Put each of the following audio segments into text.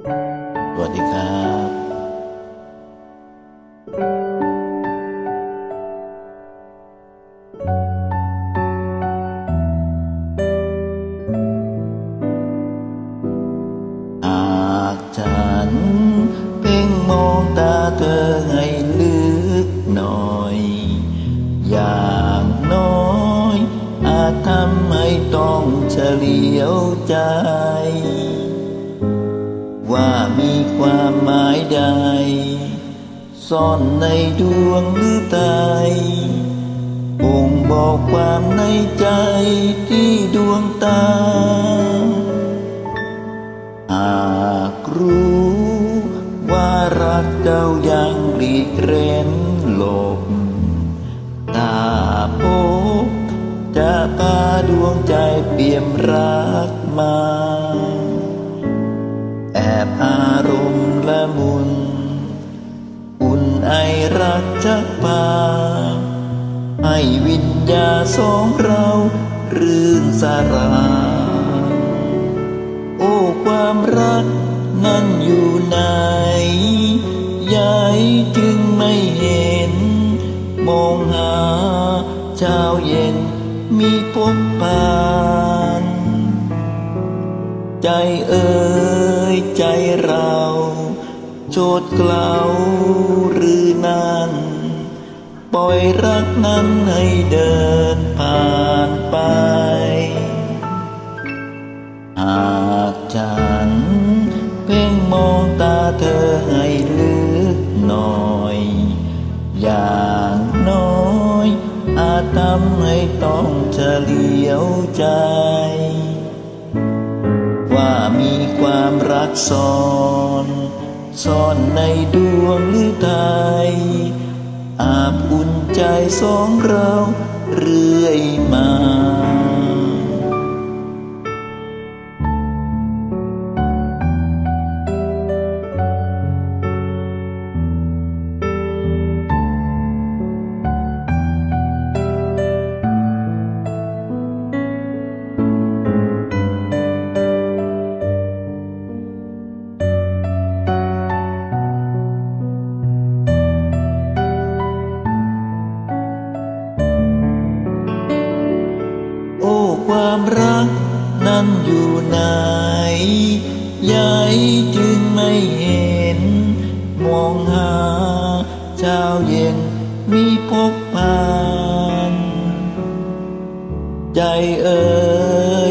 สวัสดีครับหากฉัน เพ่งมองตาเธอให้ลึกหน่อย อย่างน้อยอาจทำให้ต้องเฉลียวใจ ว่ามีความหมายใด ซ่อนในดวงหรือไตบ่งบอกความในใจที่ดวงตา หากรู้ว่ารักเจ้ายังหลีกเร้นหลบ ญาสองเรารื่นสารา โอ้ความรักนั้นอยู่ไหนยายจึงไม่เห็น มองหาเช้าเย็นมีพบปานใจเอ่ยใจเรา โจดกล่าวหรือนั้น ปล่อยรักนั้นให้เดินผ่านไป หากฉันเพ่งมองตาเธอให้ลึกหน่อย อย่างน้อยอาจทำให้ต้องเฉลียวใจ ว่ามีความรักซ่อน ซ่อนในดวงหรือไทย อาบอุ่นใจสองเราเรื่อยมา ความรัก นั้นอยู่ไหนยายจึงไม่เห็น มองหาเช้าเย็นมีพบผ่านใจเอ่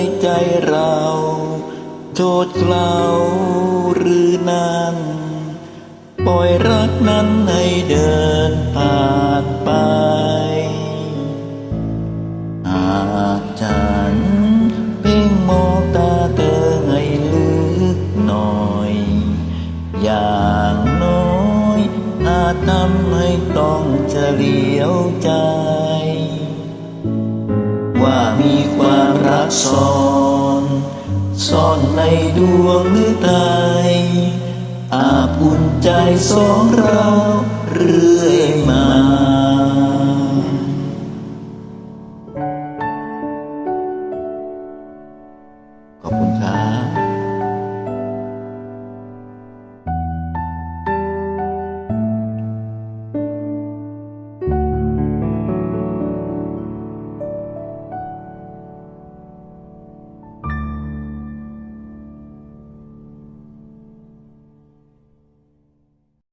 ยใจเรา โทษเกลาหรือนั้นปล่อยรักนั้นให้เดินผ่านไปหากฉัน ทำให้ต้องเฉลียวใจ ว่ามีความรักซ่อน ซ่อนในดวงหรือไทยอาบอุ่นใจสองเราเรื่อยมา